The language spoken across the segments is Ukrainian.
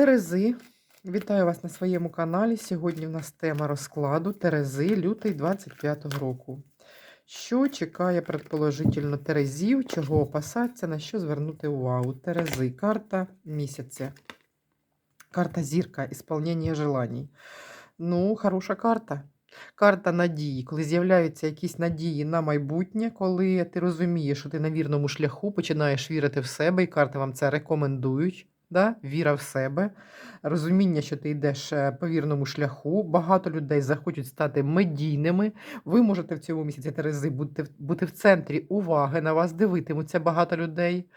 Терези, вітаю вас на своєму каналі. Сьогодні в нас тема розкладу Терези, лютий 25-го року. Що чекає предположительно Терезів, чого опасатися, на що звернути увагу? Терези, карта місяця. Карта зірка, ісполнення желаній. Ну, хороша карта. Карта надії, коли з'являються якісь надії на майбутнє, коли ти розумієш, що ти на вірному шляху, починаєш вірити в себе, і карти вам це рекомендують. Да? Віра в себе, розуміння, що ти йдеш е, по вірному шляху. Багато людей захочуть стати медійними. Ви можете в цьому місяці Терези бути, бути в центрі уваги, на вас дивитимуться багато людей.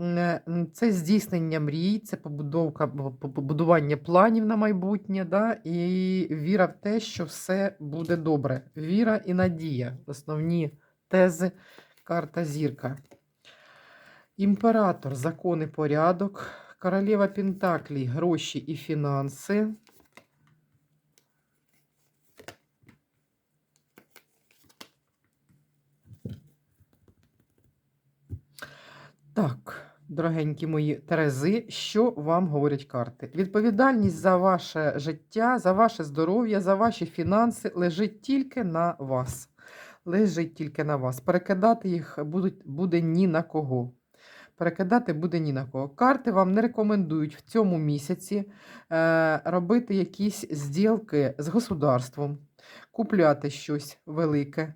Е, Це здійснення мрій, це побудовка, бу- бу- побудування планів на майбутнє, да? і віра в те, що все буде добре. Віра і надія. Основні тези карта зірка. Імператор, закон і порядок. Королева Пентаклей, гроші і фінанси. Так, дорогенькі мої Терези, що вам говорять карти? Відповідальність за ваше життя, за ваше здоров'я, за ваші фінанси лежить тільки на вас. Лежить тільки на вас. Перекидати їх будуть, буде ні на кого. Перекидати буде ні на кого. Карти вам не рекомендують в цьому місяці е, робити якісь зділки з государством, купляти щось велике,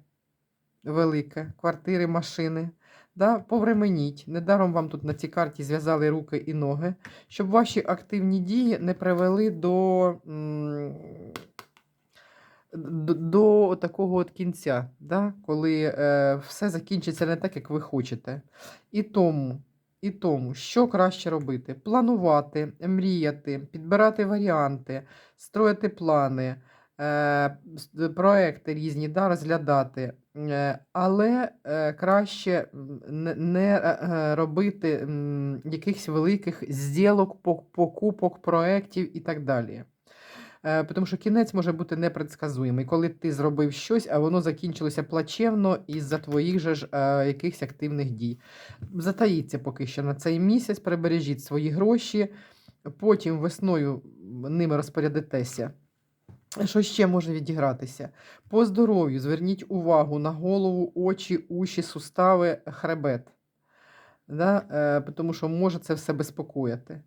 велике, квартири, машини. Да, повременіть. Недаром вам тут на цій карті зв'язали руки і ноги, щоб ваші активні дії не привели до, до, до такого от кінця, да, коли е, все закінчиться не так, як ви хочете. І тому, і тому, що краще робити? Планувати, мріяти, підбирати варіанти, строїти плани, е, проекти різні, да, розглядати. Е, Але е, краще не, е, е, робити якихось великих зділок, пок- покупок, проєктів і так далі. Е, Тому що кінець може бути непредсказуємий, коли ти зробив щось, а воно закінчилося плачевно із-за твоїх же ж е, якихось активних дій. Затаїться поки що на цей місяць, прибережіть свої гроші, потім весною ними розпорядитеся. Що ще може відігратися? По здоров'ю зверніть увагу на голову, очі, уші, сустави, хребет. Да? Е, тому що може це все безпокоїти.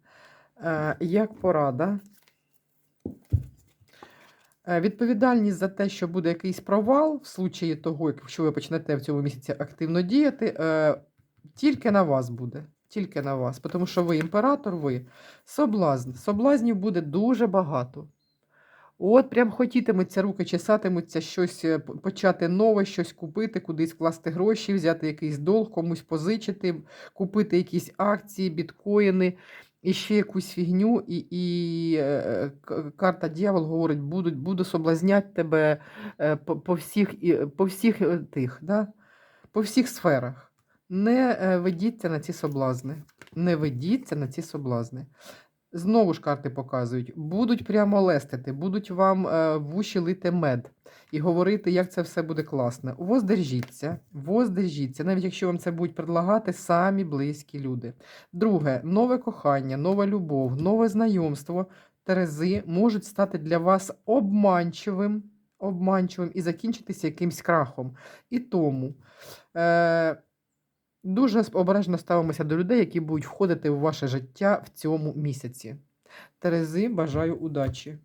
Як порада? Е, Відповідальність за те, що буде якийсь провал, в случаї того, якщо ви почнете в цьому місяці активно діяти, е, тільки на вас буде. Тільки на вас. Тому що ви імператор, ви соблазн. Соблазнів буде дуже багато. От прям хотітиметься, руки чесатимуться щось е, почати нове, щось купити, кудись вкласти гроші, взяти якийсь долг, комусь позичити, купити якісь акції, біткоїни і ще якусь фігню. І, і е, карта дьявол говорить, будуть, буду соблазняти тебе е, по, по всіх, по всіх е, тих, да? по всіх сферах. Не ведіться на ці соблазни. Не ведіться на ці соблазни. Знову ж карти показують, будуть прямо лестити, будуть вам е, в уші лити мед і говорити, як це все буде класно. Воздержіться, воздержіться, навіть якщо вам це будуть предлагати самі близькі люди. Друге, нове кохання, нова любов, нове знайомство Терези можуть стати для вас обманчивим, обманчивим і закінчитися якимсь крахом. І тому. Е, Дуже обережно ставимося до людей, які будуть входити в ваше життя в цьому місяці. Терези, бажаю удачі!